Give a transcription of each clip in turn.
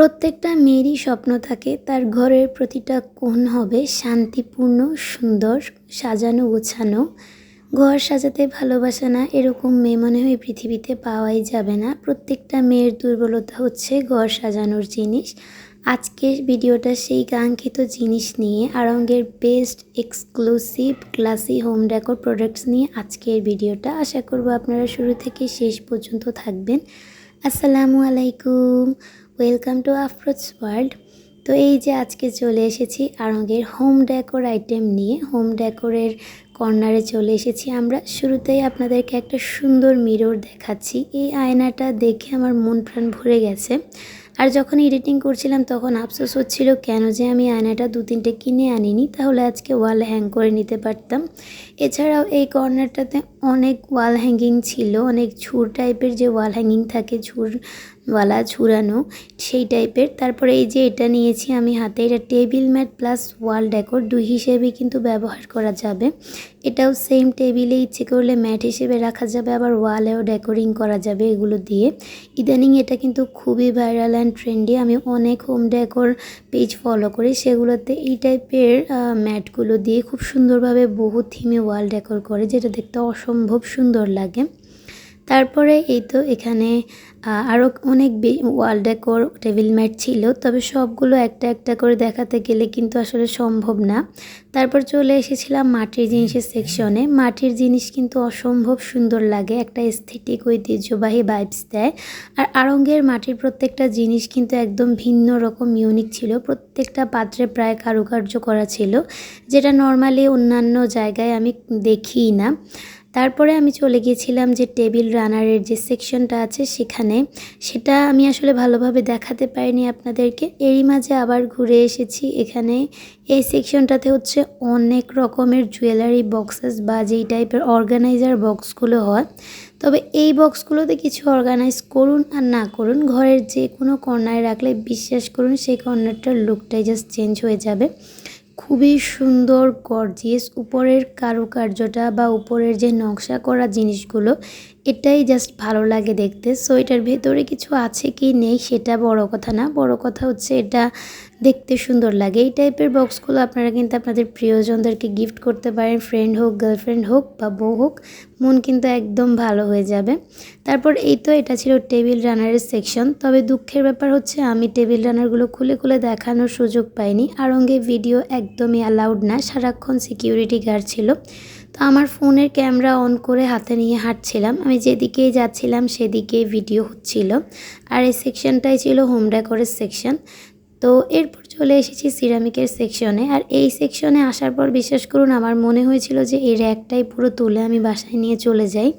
প্রত্যেকটা মেয়েরই স্বপ্ন থাকে, তার ঘরের প্রতিটা কোণ হবে শান্তিপূর্ণ, সুন্দর, সাজানো, গোছানো। ঘর সাজাতে ভালোবাসা না, এরকম মেয়ে মনে হয় পৃথিবীতে পাওয়াই যাবে না। প্রত্যেকটা মেয়ের দুর্বলতা হচ্ছে ঘর সাজানোর জিনিস। আজকের ভিডিওটা সেই কাঙ্ক্ষিত জিনিস নিয়ে, আরঙ্গের best exclusive classy home decor products নিয়ে আজকের ভিডিওটা। আশা করব আপনারা শুরু থেকে শেষ পর্যন্ত থাকবেন। আসসালামু আলাইকুম। Welcome to Afroz world. তো এই যে আজকে চলে এসেছি আরঙ্গের হোম ডেকোর আইটেম নিয়ে। হোম ডেকোরের কর্নারে চলে এসেছি আমরা। শুরুতেই আপনাদেরকে একটা সুন্দর মিরর দেখাচ্ছি। এই আয়নাটা দেখে আমার মন প্রাণ ভরে গেছে। আর যখন এডিটিং করছিলাম তখন আফসোস হচ্ছিল, কেন যে আমি আয়নাটা দু তিনটে কিনে আনিনি? তাহলে আজকে ওয়াল হ্যাং করে নিতে পারতাম। এছাড়াও এই কর্নারটাতে অনেক ওয়াল হ্যাঙ্গিং ছিল, অনেক ঝুর টাইপের যে ওয়াল হ্যাঙ্গিং থাকে ঝুর ওয়ালা ঝুরানো সেই টাইপের তারপরে এই যে এটা নিয়েছি আমি হাতে, এটা table mat plus wall decor দুই হিসেবে কিন্তু ব্যবহার করা যাবে। এটাও সেম টেবিলে ইচ্ছে করলে ম্যাট হিসেবে রাখা যাবে, আবার ওয়ালেও ডেকোরিং করা যাবে এগুলো দিয়ে। ইদানিং এটা কিন্তু খুবই ভাইরাল অ্যান্ড ট্রেন্ডি আমি অনেক হোম ডেকোর পেজ ফলো করি, সেগুলোতে এই টাইপের ম্যাটগুলো দিয়ে খুব সুন্দরভাবে বহু থিমে ওয়াল ডেকোর করে, যেটা দেখতে অসম্ভব সুন্দর লাগে। তারপরে এই তো এখানে আরও অনেক ওয়াল ডেকোর, টেবিল ম্যাট ছিল, তবে সবগুলো একটা একটা করে দেখাতে গেলে কিন্তু আসলে সম্ভব না। তারপর চলে এসেছিলাম মাটির জিনিসের সেকশনে। মাটির জিনিস কিন্তু অসম্ভব সুন্দর লাগে, একটা স্থেটিক ঐতিহ্যবাহী ভাইবস দেয়। আর আড়ঙ্গের মাটির প্রত্যেকটা জিনিস কিন্তু একদম ভিন্ন রকম ইউনিক ছিল। প্রত্যেকটা পাত্রে প্রায় কারুকার্য করা ছিল, যেটা নর্মালি অন্যান্য জায়গায় আমি দেখি না। তারপরে আমি চলে গিয়েছিলাম যে টেবিল রানারের যে সেকশনটা আছে সেখানে। সেটা আমি আসলে ভালোভাবে দেখাতে পারিনি আপনাদেরকে। এরই মাঝে আবার ঘুরে এসেছি এখানে। এই সেকশনটাতে হচ্ছে অনেক রকমের জুয়েলারি বক্সেস বা যেই টাইপের অর্গানাইজার বক্সগুলো হয়। তবে এই বক্সগুলোতে কিছু অর্গানাইজ করুন আর না করুন, ঘরের যে কোনো কর্নারে রাখলে বিশ্বাস করুন সেই কর্নারটার লুকটাই জাস্ট চেঞ্জ হয়ে যাবে। খুবই সুন্দর গর্জিয়াস উপরের কারুকার্যটা বা উপরের যে নকশা করা জিনিসগুলো এটাই জাস্ট ভালো লাগে দেখতে। সো এটার ভেতরে কিছু আছে কি নেই সেটা বড় কথা না। বড় কথা হচ্ছে এটা দেখতে সুন্দর লাগে। এই টাইপের বক্সগুলো আপনারা কিন্তু আপনাদের প্রিয়জনদেরকে গিফট করতে পারেন। ফ্রেন্ড হোক গার্লফ্রেন্ড হোক বা বউ হোক, মন কিন্তু একদম ভালো হয়ে যাবে। তারপর এই তো এটা ছিল টেবিল রানারের সেকশন তবে দুঃখের ব্যাপার হচ্ছে আমি টেবিল রানারগুলো খুলে খুলে দেখানোর সুযোগ পাইনি। আরঙ্গে ভিডিও একদমই অ্যালাউড না। সারাক্ষণ সিকিউরিটি গার্ড ছিল। তো আমার ফোনের ক্যামেরা অন করে হাতে নিয়ে হাঁটছিলাম। আমি যেদিকেই যাচ্ছিলাম সেদিকে ভিডিও হচ্ছিল। আর এই সেকশনটাই ছিল হোম ডেকোরের সেকশন। তো এরপর চলে এসেছি সিরামিকের সেকশনে। আর এই সেকশনে আসার পর বিশ্বাস করুন, আমার মনে হয়েছিল যে এই র্যাকটাই পুরো তুলে আমি বাসায় নিয়ে চলে যাই।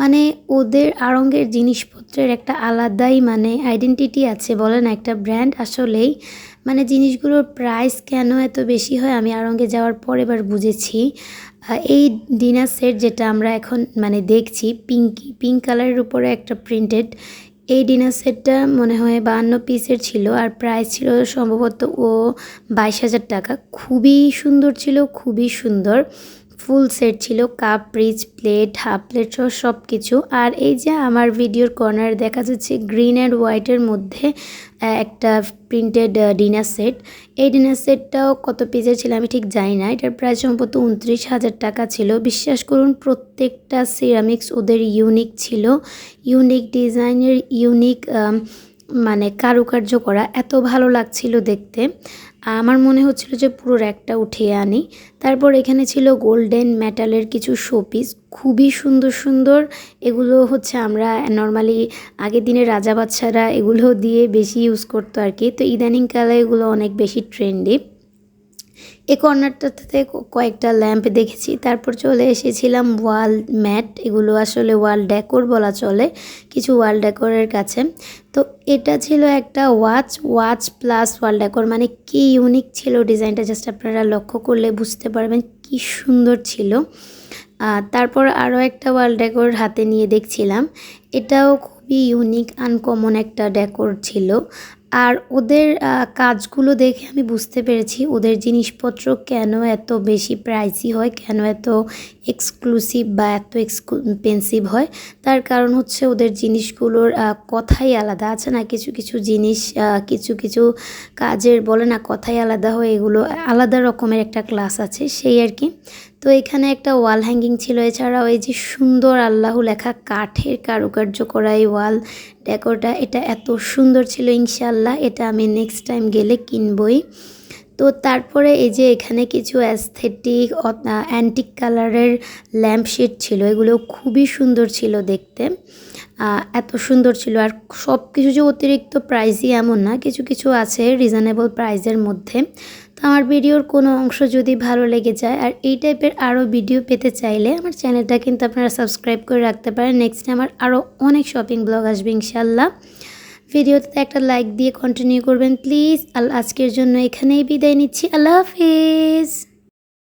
মানে ওদের আড়ঙ্গের জিনিসপত্রের একটা আলাদাই মানে আইডেন্টিটি আছে বলেন, একটা ব্র্যান্ড আসলেই মানে জিনিসগুলোর প্রাইস কেন এত বেশি হয় আমি আরঙ্গে যাওয়ার পর এবার বুঝেছি। এই ডিনার সেট যেটা আমরা এখন মানে দেখছি পিঙ্কি পিঙ্ক কালারের উপরে একটা প্রিন্টেড এই ডিনার সেটটা মনে হয় বাহান্ন পিসের ছিল আর প্রাইস ছিল সম্ভবত ও বাইশ হাজার টাকা। খুবই সুন্দর ছিল, খুবই সুন্দর। ফুল সেট ছিল, কাপ রিচ প্লেট, হাফ প্লেট সহ সব কিছু আর এই যে আমার ভিডিওর কর্নার দেখা যাচ্ছে গ্রিন অ্যান্ড হোয়াইটের মধ্যে একটা প্রিন্টেড ডিনার সেট। এই ডিনার সেটটাও কত পিসের ছিল আমি ঠিক জানি না। এটার প্রায় সম্ভবত উনত্রিশ হাজার টাকা ছিল। বিশ্বাস করুন, প্রত্যেকটা সিরামিক্স ওদের ইউনিক ছিল। ইউনিক ডিজাইনের ইউনিক মানে কারুকার্য করা এত ভালো লাগছিল দেখতে। আমার মনে হচ্ছিল যে পুরো র্যাকটা উঠিয়ে আনি। তারপর এখানে ছিল গোল্ডেন মেটালের কিছু শোপিস। খুবই সুন্দর সুন্দর। এগুলো হচ্ছে আমরা নর্মালি আগের দিনে রাজা বাচ্চারা এগুলো দিয়ে বেশি ইউজ করতো আর কি। তো ইদানিংকালে এগুলো অনেক বেশি ট্রেন্ডি এই কর্নারটাতে কয়েকটা ল্যাম্প দেখেছি। তারপর চলে এসেছিলাম ওয়াল ম্যাট। এগুলো আসলে ওয়াল ডেকোর বলা চলে, কিছু ওয়াল ডেকোরের কাছে। তো এটা ছিল একটা watch watch plus wall decor. মানে কি ইউনিক ছিল ডিজাইনটা, জাস্ট আপনারা লক্ষ্য করলে বুঝতে পারবেন কি সুন্দর ছিল। তারপর আরও একটা ওয়াল ডেকোর হাতে নিয়ে দেখছিলাম। এটাও খুবই ইউনিক, আনকমন একটা ডেকোর ছিল। আর ওদের কাজগুলো দেখে আমি বুঝতে পেরেছি ওদের জিনিসপত্র কেন এত বেশি প্রাইসি হয়, কেন এত এক্সক্লুসিভ বা এত এক্সপেন্সিভ হয়। তার কারণ হচ্ছে ওদের জিনিসগুলোর কথাই আলাদা আছে না, কিছু কিছু জিনিস কিছু কিছু কাজের বলে না, কথাই আলাদা হয়, এগুলো আলাদা রকমের একটা ক্লাস আছে, সেই আর কি। তো এখানে একটা ওয়াল হ্যাঙ্গিং ছিল। এছাড়াও এই যে সুন্দর আল্লাহ লেখা কাঠের কারুকার্য করা এই ওয়াল ডেকোরটা, এটা এত সুন্দর ছিল ইনশাল্লাহ এটা আমি নেক্সট টাইম গেলে কিনবই। তো তারপরে এই যে এখানে কিছু অ্যাস্থেটিক অ্যান্টিক কালারের ল্যাম্পশেড ছিল, এগুলো খুবই সুন্দর ছিল দেখতে। এত সুন্দর ছিল। আর সব কিছু যে অতিরিক্ত প্রাইসই এমন না, কিছু কিছু আছে রিজনেবল প্রাইসের মধ্যে। তো আমার ভিডিওর কোনো অংশ যদি ভালো লেগে যায় আর এই টাইপের আরও ভিডিও পেতে চাইলে আমার চ্যানেলটা কিন্তু আপনারা সাবস্ক্রাইব করে রাখতে পারেন। নেক্সট আমার আরও অনেক শপিং ব্লগ আসবে ইনশাল্লাহ ভিডিওতে একটা লাইক দিয়ে কন্টিনিউ করবেন প্লিজ আল আজকের জন্য এখানেই বিদায় নিচ্ছি। আল্লাহ হাফিজ।